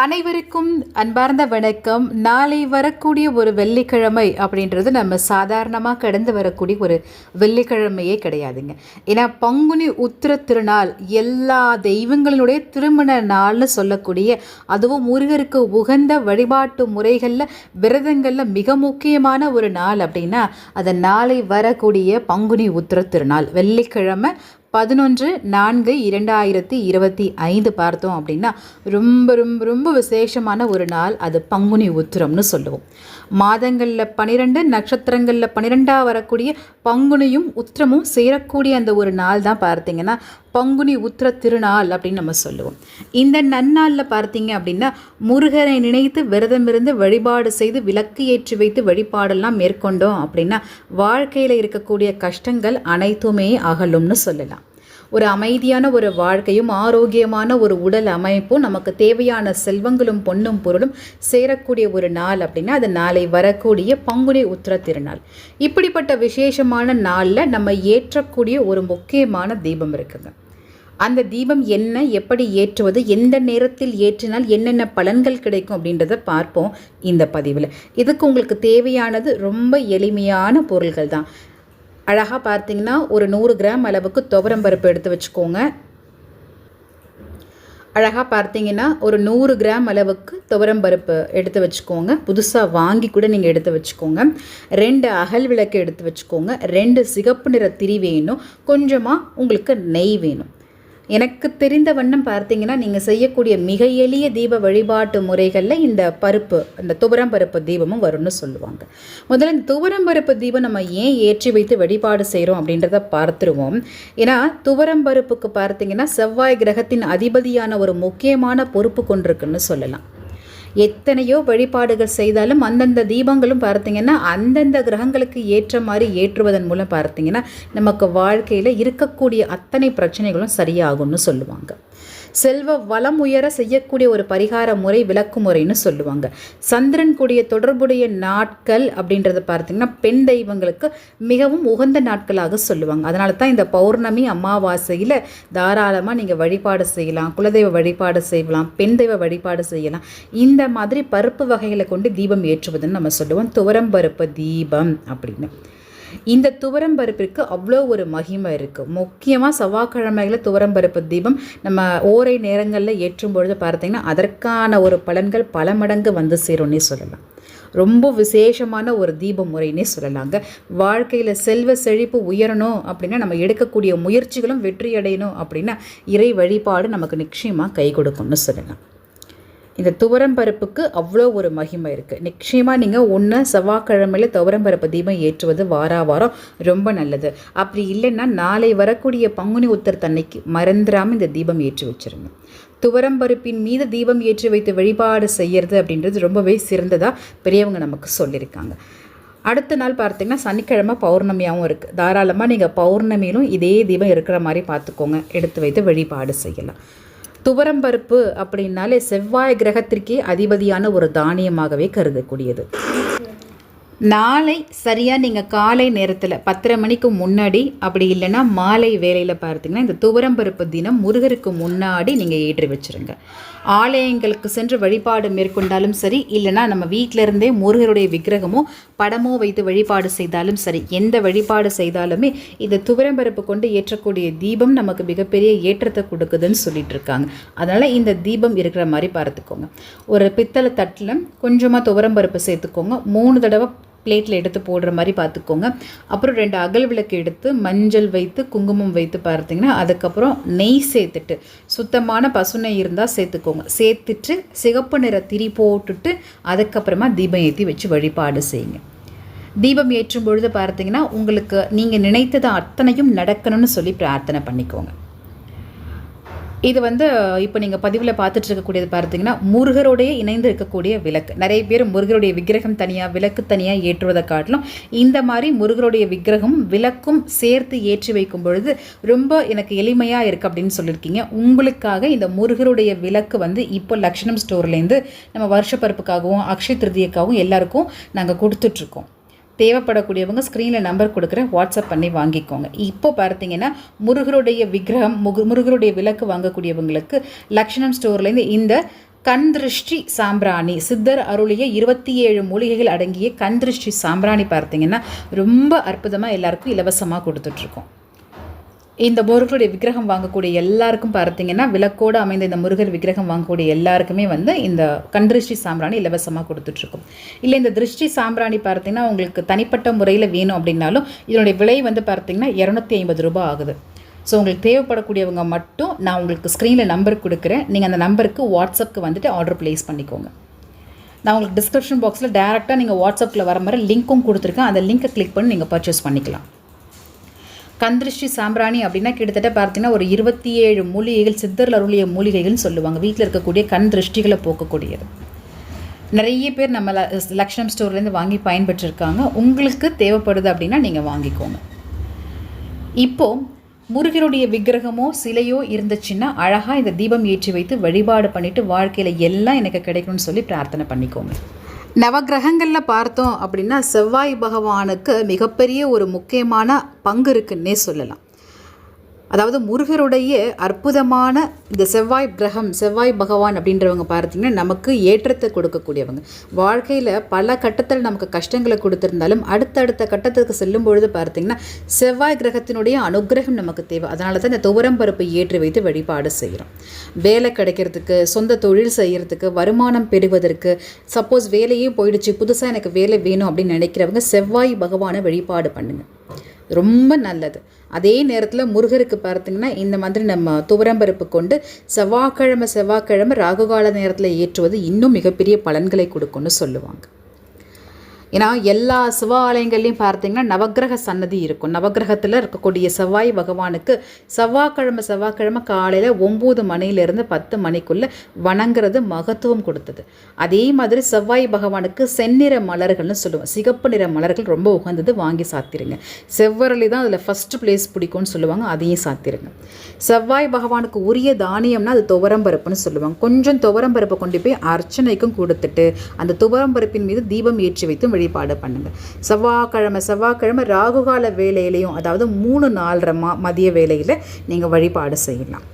அனைவருக்கும் அன்பார்ந்த வணக்கம். நாளை வரக்கூடிய ஒரு வெள்ளிக்கிழமை அப்படின்றது நம்ம சாதாரணமாக கடந்து வரக்கூடிய ஒரு வெள்ளிக்கிழமையே கிடையாதுங்க. ஏன்னா பங்குனி உத்திர திருநாள் எல்லா தெய்வங்களினுடைய திருமண நாள்னு சொல்லக்கூடிய அதுவும் முருகருக்கு உகந்த வழிபாட்டு முறைகளில் விரதங்களில் மிக முக்கியமான ஒரு நாள் அப்படின்னா அது நாளை வரக்கூடிய பங்குனி உத்திர திருநாள். வெள்ளிக்கிழமை பதினொன்று நான்கு இரண்டாயிரத்தி இருபத்தி ஐந்து பார்த்தோம் அப்படின்னா ரொம்ப ரொம்ப ரொம்ப விசேஷமான ஒரு நாள். அது பங்குனி உத்திரம்னு சொல்லுவோம். மாதங்களில் பன்னிரெண்டு நட்சத்திரங்களில் பன்னிரெண்டாக வரக்கூடிய பங்குனியும் உத்திரமும் சேரக்கூடிய அந்த ஒரு நாள் தான் பார்த்தீங்கன்னா பங்குனி உத்திர திருநாள் அப்படின்னு நம்ம சொல்லுவோம். இந்த நன்னாளில் பார்த்தீங்க அப்படின்னா முருகனை நினைத்து விரதமிருந்து வழிபாடு செய்து விளக்கு ஏற்றி வைத்து வழிபாடெல்லாம் மேற்கொண்டோம் அப்படின்னா வாழ்க்கையில் இருக்கக்கூடிய கஷ்டங்கள் அனைத்துமே அகலும்னு சொல்லலாம். ஒரு அமைதியான ஒரு வாழ்க்கையும் ஆரோக்கியமான ஒரு உடல் அமைப்பும் நமக்கு தேவையான செல்வங்களும் பொன்னும் பொருளும் சேரக்கூடிய ஒரு நாள் அப்படின்னா அது நாளை வரக்கூடிய பங்குனி உத்திர திருநாள். இப்படிப்பட்ட விசேஷமான நாளில் நம்ம ஏற்றக்கூடிய ஒரு முக்கியமான தீபம் இருக்குங்க. அந்த தீபம் என்ன எப்படி ஏற்றுவது எந்த நேரத்தில் ஏற்றினால் என்னென்ன பலன்கள் கிடைக்கும் அப்படின்றத பார்ப்போம் இந்த பதிவில். இதுக்கு உங்களுக்கு தேவையானது ரொம்ப எளிமையான பொருள்கள் தான். அழகாக பார்த்தீங்கன்னா ஒரு நூறு கிராம் அளவுக்கு துவரம் பருப்பு எடுத்து வச்சுக்கோங்க. அழகாக பார்த்தீங்கன்னா ஒரு நூறு கிராம் அளவுக்கு துவரம் பருப்பு எடுத்து வச்சுக்கோங்க. புதுசாக வாங்கி கூட நீங்கள் எடுத்து வச்சுக்கோங்க. ரெண்டு அகல் விளக்கு எடுத்து வச்சுக்கோங்க. ரெண்டு சிகப்பு நிற திரி வேணும். கொஞ்சமாக உங்களுக்கு நெய் வேணும். எனக்கு தெரிந்த வண்ணம் பார்த்தீங்கன்னா நீங்கள் செய்யக்கூடிய மிக எளிய தீப வழிபாட்டு முறைகளில் இந்த பருப்பு இந்த துவரம் பருப்பு தீபமும் வரும்னு சொல்லுவாங்க. முதல்ல இந்த துவரம் பருப்பு தீபம் நம்ம ஏன் ஏற்றி வைத்து வழிபாடு செய்கிறோம் அப்படின்றத பார்த்துருவோம். ஏன்னா துவரம் பருப்புக்கு பார்த்தீங்கன்னா செவ்வாய் கிரகத்தின் அதிபதியான ஒரு முக்கியமான பொறுப்பு கொண்டிருக்குன்னு சொல்லலாம். எத்தனையோ வழிபாடுகள் செய்தாலும் அந்தந்த தீபங்களும் பார்த்தீங்கன்னா அந்தந்த கிரகங்களுக்கு ஏற்ற மாதிரி ஏற்றுவதன் மூலம் பார்த்தீங்கன்னா நமக்கு வாழ்க்கையில் இருக்கக்கூடிய அத்தனை பிரச்சனைகளும் சரியாகும்னு சொல்லுவாங்க. செல்வ வளம் உயர செய்யக்கூடிய ஒரு பரிகார முறை விளக்கு முறைன்னு சொல்லுவாங்க. சந்திரன் கூடிய தொடர்புடைய நாட்கள் அப்படின்றத பார்த்தீங்கன்னா பெண் தெய்வங்களுக்கு மிகவும் உகந்த நாட்களாக சொல்லுவாங்க. அதனால தான் இந்த பௌர்ணமி அமாவாசையில் தாராளமாக நீங்கள் வழிபாடு செய்யலாம் குலதெய்வ வழிபாடு செய்யலாம் பெண் தெய்வ வழிபாடு செய்யலாம். இந்த மாதிரி பருப்பு வகைகளை கொண்டு தீபம் ஏற்றுவதுன்னு நம்ம சொல்லுவோம். துவரம் பருப்பு தீபம் அப்படின்னு. இந்த துவரம் பருப்பிற்கு அவ்வளோ ஒரு மகிமை இருக்குது முக்கியமாக செவ்வாய்க்கிழமைகளில் துவரம் பருப்பு தீபம் நம்ம ஓரை நேரங்களில் ஏற்றும் பொழுது பார்த்தீங்கன்னா அதற்கான ஒரு பலன்கள் பல மடங்கு வந்து சேரும்னே சொல்லலாம். ரொம்ப விசேஷமான ஒரு தீப முறைன்னே சொல்லலாங்க. வாழ்க்கையில் செல்வ செழிப்பு உயரணும் அப்படின்னா நம்ம எடுக்கக்கூடிய முயற்சிகளும் வெற்றி அடையணும் அப்படின்னா இறை வழிபாடு நமக்கு நிச்சயமாக கை கொடுக்கும்னு சொல்லலாம். இந்த துவரம் பருப்புக்கு அவ்வளோ ஒரு மகிமை இருக்குது நிச்சயமாக நீங்கள் ஒன்று செவ்வாய்க்கிழமையில் துவரம் பருப்பு தீபம் ஏற்றுவது வாரா வாரம் ரொம்ப நல்லது. அப்படி இல்லைன்னா நாளை வரக்கூடிய பங்குனி உத்தரத்தன்னைக்கு மறந்துடாமல் இந்த தீபம் ஏற்றி வச்சிருங்க. துவரம் பருப்பின் மீது தீபம் ஏற்றி வைத்து வழிபாடு செய்கிறது அப்படின்றது ரொம்பவே சிறந்ததாக பெரியவங்க நமக்கு சொல்லியிருக்காங்க. அடுத்த நாள் பார்த்தீங்கன்னா சனிக்கிழமை பௌர்ணமியாகவும் இருக்குது தாராளமாக நீங்கள் பௌர்ணமியிலும் இதே தீபம் இருக்கிற மாதிரி பார்த்துக்கோங்க. எடுத்து வைத்து வழிபாடு செய்யலாம். துவரம்பருப்பு அப்படின்னாலே செவ்வாய் கிரகத்திற்கே அதிபதியான ஒரு தானியமாகவே கருதக்கூடியது. நாளை சரியாக நீங்கள் காலை நேரத்தில் பத்தரை மணிக்கு முன்னாடி அப்படி இல்லைன்னா மாலை வேலையில் பார்த்தீங்கன்னா இந்த துவரம்பருப்பு தினம் முருகருக்கு முன்னாடி நீங்கள் ஏற்றி வச்சுருங்க. ஆலயங்களுக்கு சென்று வழிபாடு மேற்கொண்டாலும் சரி இல்லைனா நம்ம வீட்டில இருந்தே முருகருடைய விக்கிரகமோ படமோ வைத்து வழிபாடு செய்தாலும் சரி எந்த வழிபாடு செய்தாலுமே இந்த துவரம்பருப்பு கொண்டு ஏற்றக்கூடிய தீபம் நமக்கு மிகப்பெரிய ஏற்றத்தை கொடுக்குதுன்னு சொல்லிட்டு இருக்காங்க. அதனால் இந்த தீபம் இருக்கிற மாதிரி பார்த்துக்கோங்க. ஒரு பித்தளை தட்டில் கொஞ்சமாக துவரம்பருப்பு சேர்த்துக்கோங்க. மூணு தடவை பிளேட்டில் எடுத்து போடுற மாதிரி பார்த்துக்கோங்க. அப்புறம் ரெண்டு அகல் விளக்கு எடுத்து மஞ்சள் வைத்து குங்குமம் வைத்து பார்த்தீங்கன்னா அதுக்கப்புறம் நெய் சேர்த்துட்டு சுத்தமான பசுநெய் இருந்தால் சேர்த்துக்கோங்க. சேர்த்துட்டு சிகப்பு நிற திரி போட்டுட்டு அதுக்கப்புறமா தீபம் ஏற்றி வச்சு வழிபாடு செய்யுங்க. தீபம் ஏற்றும் பொழுது பார்த்தீங்கன்னா உங்களுக்கு நீங்கள் நினைத்தது அத்தனையும் நடக்கணும்னு சொல்லி பிரார்த்தனை பண்ணிக்கோங்க. இது வந்து இப்போ நீங்கள் பதிவில் பார்த்துட்டு இருக்கக்கூடியது பார்த்தீங்கன்னா முருகரோடைய இணைந்து இருக்கக்கூடிய விளக்கு. நிறைய பேர் முருகருடைய விக்கிரகம் தனியாக விளக்கு தனியாக ஏற்றுவதை காட்டிலும் இந்த மாதிரி முருகருடைய விக்கிரகம் விளக்கும் சேர்த்து ஏற்றி வைக்கும் பொழுது ரொம்ப எனக்கு எளிமையாக இருக்குது அப்படின்னு சொல்லியிருக்கீங்க. உங்களுக்காக இந்த முருகருடைய விளக்கு வந்து இப்போ லக்ஷணம் ஸ்டோர்லேருந்து நம்ம வருஷப்பருப்புக்காகவும் அக்ஷய திருதியக்காகவும் எல்லாருக்கும் நாங்கள் கொடுத்துட்ருக்கோம். தேவைப்படக்கூடியவங்க ஸ்க்ரீனில் நம்பர் கொடுக்குறேன் வாட்ஸ்அப் பண்ணி வாங்கிக்கோங்க. இப்போ பார்த்தீங்கன்னா முருகருடைய விக்கிரகம் முகு முருகருடைய விளக்கு வாங்கக்கூடியவங்களுக்கு லக்ஷணம் ஸ்டோர்லேருந்து இந்த கந்திருஷ்டி சாம்பிராணி சித்தர் அருளிய இருபத்தி ஏழு மூலிகைகள் அடங்கிய கந்திருஷ்டி சாம்பிராணி பார்த்தீங்கன்னா ரொம்ப அற்புதமாக எல்லாருக்கும் இலவசமாக கொடுத்துட்ருக்கோம் இந்த முருகருடைய விக்கிரகம் வாங்கக்கூடிய எல்லாருக்கும் பார்த்தீங்கன்னா விளக்கோடு அமைந்த இந்த முருகர் விக்கிரகம் வாங்கக்கூடிய எல்லாருக்குமே வந்து இந்த கண்திருஷ்டி சாம்பிராணி இலவசமாக கொடுத்துட்ருக்கோம். இல்லை இந்த திருஷ்டி சாம்பிராணி பார்த்தீங்கன்னா உங்களுக்கு தனிப்பட்ட முறையில் வேணும் அப்படின்னாலும் இதனுடைய விலை வந்து பார்த்தீங்கன்னா இரநூத்தி ஐம்பது ரூபாய் ஆகுது. ஸோ உங்களுக்கு தேவைப்படக்கூடியவங்க மட்டும் நான் உங்களுக்கு ஸ்க்ரீனில் நம்பர் கொடுக்குறேன். நீங்கள் அந்த நம்பருக்கு வாட்ஸ்அப்புக்கு வந்துட்டு ஆர்டர் ப்ளேஸ் பண்ணிக்கோங்க. நான் உங்களுக்கு டிஸ்கிரிப்ஷன் பாக்ஸில் டேரெக்டாக நீங்கள் வாட்ஸ்அப்பில் வர மாதிரி லிங்க்கும் கொடுத்துருக்கேன். அந்த லிங்க்கை கிளிக் பண்ணி நீங்கள் பர்ச்சேஸ் பண்ணிக்கலாம். கந்திருஷ்டி சாம்பிராணி அப்படின்னா கிட்டத்தட்ட பார்த்தீங்கன்னா ஒரு இருபத்தி ஏழு மூலிகைகள் சித்தர் அருளிய மூலிகைகள்னு சொல்லுவாங்க. வீட்டில் இருக்கக்கூடிய கண் திருஷ்டிகளை போக்கக்கூடியது. நிறைய பேர் நம்ம லக்ஷணம் ஸ்டோர்லேருந்து வாங்கி பயன்பெற்றிருக்காங்க. உங்களுக்கு தேவைப்படுது அப்படின்னா நீங்கள் வாங்கிக்கோங்க. இப்போது முருகனுடைய விக்கிரகமோ சிலையோ இருந்துச்சுன்னா அழகாக இந்த தீபம் ஏற்றி வைத்து வழிபாடு பண்ணிவிட்டு வாழ்க்கையில் எல்லாம் எனக்கு கிடைக்கும்னு சொல்லி பிரார்த்தனை பண்ணிக்கோங்க. நவக்கிரகங்களில் பார்த்தோம் அப்படின்னா செவ்வாய் பகவானுக்கு மிகப்பெரிய ஒரு முக்கியமான பங்கு இருக்குன்னே சொல்லலாம். அதாவது முருகருடைய அற்புதமான இந்த செவ்வாய் கிரகம் செவ்வாய் பகவான் அப்படின்றவங்க பார்த்தீங்கன்னா நமக்கு ஏற்றத்தை கொடுக்கக்கூடியவங்க. வாழ்க்கையில் பல கட்டத்தில் நமக்கு கஷ்டங்களை கொடுத்துருந்தாலும் அடுத்தடுத்த கட்டத்துக்கு செல்லும் பொழுது பார்த்தீங்கன்னா செவ்வாய் கிரகத்தினுடைய அனுக்கிரகம் நமக்கு தேவை. அதனால தான் இந்த துவரம் பருப்பை ஏற்றி வைத்து வழிபாடு செய்கிறோம் வேலை கிடைக்கிறதுக்கு சொந்த தொழில் செய்கிறதுக்கு வருமானம் பெறுவதற்கு சப்போஸ் வேலையே போயிடுச்சு புதுசாக எனக்கு வேலை வேணும் அப்படின்னு நினைக்கிறவங்க செவ்வாய் பகவானை வழிபாடு பண்ணுங்கள் ரொம்ப நல்லது. அதே நேரத்தில் முருகருக்கு பார்த்தீங்கன்னா இந்த மாதிரி நம்ம துவரம்பருப்பு கொண்டு செவ்வாய்க்கிழமை செவ்வாய்க்கிழமை ராகுகால நேரத்தில் ஏற்றுவது இன்னும் மிகப்பெரிய பலன்களை கொடுக்கும்னு சொல்லுவாங்க. ஏன்னா எல்லா சிவாலயங்கள்லையும் பார்த்தீங்கன்னா நவக்கிரக சன்னதி இருக்கும். நவக்கிரகத்தில் இருக்கக்கூடிய செவ்வாய் பகவானுக்கு செவ்வாய்க்கிழமை செவ்வாய்க்கிழமை காலையில் ஒம்பது மணிலேருந்து பத்து மணிக்குள்ளே வணங்குறது மகத்துவம் கொடுத்தது. அதே மாதிரி செவ்வாய் பகவானுக்கு செந்நிற மலர்கள்னு சொல்லுவோம். சிகப்பு நிற மலர்கள் ரொம்ப உகந்தது வாங்கி சாத்திருங்க. செவ்வரளி தான் அதில் ஃபஸ்ட்டு பிளேஸ் பிடிக்கும்னு சொல்லுவாங்க. அதையும் சாத்திருங்க. செவ்வாய் பகவானுக்கு உரிய தானியம்னா அது துவரம்பருப்புன்னு சொல்லுவாங்க. கொஞ்சம் துவரம்பருப்பை கொண்டு போய் அர்ச்சனைக்கும் கொடுத்துட்டு அந்த துவரம்பருப்பின் மீது தீபம் ஏற்றி வைத்து வழிபாடு பண்ணுங்க. செவ்வாய்க்கிழமை செவ்வாய்க்கிழமை ராகுகால வேலையிலையும் அதாவது மூணு நாலரை மா மதிய வேலையில் நீங்கள் வழிபாடு செய்யலாம்.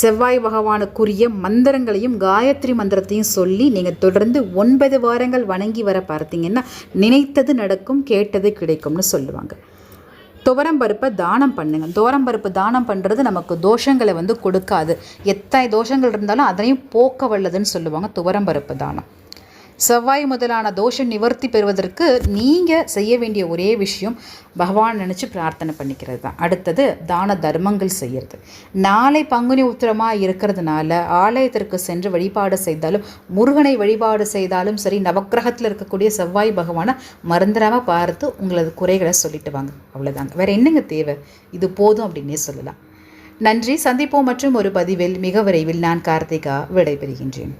செவ்வாய் பகவானுக்குரிய மந்திரங்களையும் காயத்ரி மந்திரத்தையும் சொல்லி நீங்கள் தொடர்ந்து ஒன்பது வாரங்கள் வணங்கி வர பார்த்தீங்கன்னா நினைத்தது நடக்கும் கேட்டது கிடைக்கும்னு சொல்லுவாங்க. துவரம் பருப்பை தானம் பண்ணுங்க. துவரம் பருப்பு தானம் பண்ணுறது நமக்கு தோஷங்களை வந்து கொடுக்காது. எத்தனை தோஷங்கள் இருந்தாலும் அதையும் போக்க வல்லதுன்னு சொல்லுவாங்க துவரம் பருப்பு தானம். செவ்வாய் முதலான தோஷ நிவர்த்தி பெறுவதற்கு நீங்கள் செய்ய வேண்டிய ஒரே விஷயம் பகவான் நினச்சி பிரார்த்தனை பண்ணிக்கிறது தான். அடுத்தது தான தர்மங்கள் செய்கிறது நாளை பங்குனி உத்திரமாக இருக்கிறதுனால ஆலயத்திற்கு சென்று வழிபாடு செய்தாலும் முருகனை வழிபாடு செய்தாலும் சரி நவக்கிரகத்தில் இருக்கக்கூடிய செவ்வாய் பகவானை மறந்துடாமல் பார்த்து உங்களது குறைகளை சொல்லிட்டு வாங்க. அவ்வளோதாங்க வேறு என்னங்க தேவை? இது போதும் அப்படின்னே சொல்லலாம். நன்றி. சந்திப்போம் மற்றும் ஒரு பதிவில் மிக விரைவில் நான் கார்த்திகா விடைபெறுகின்றேன்.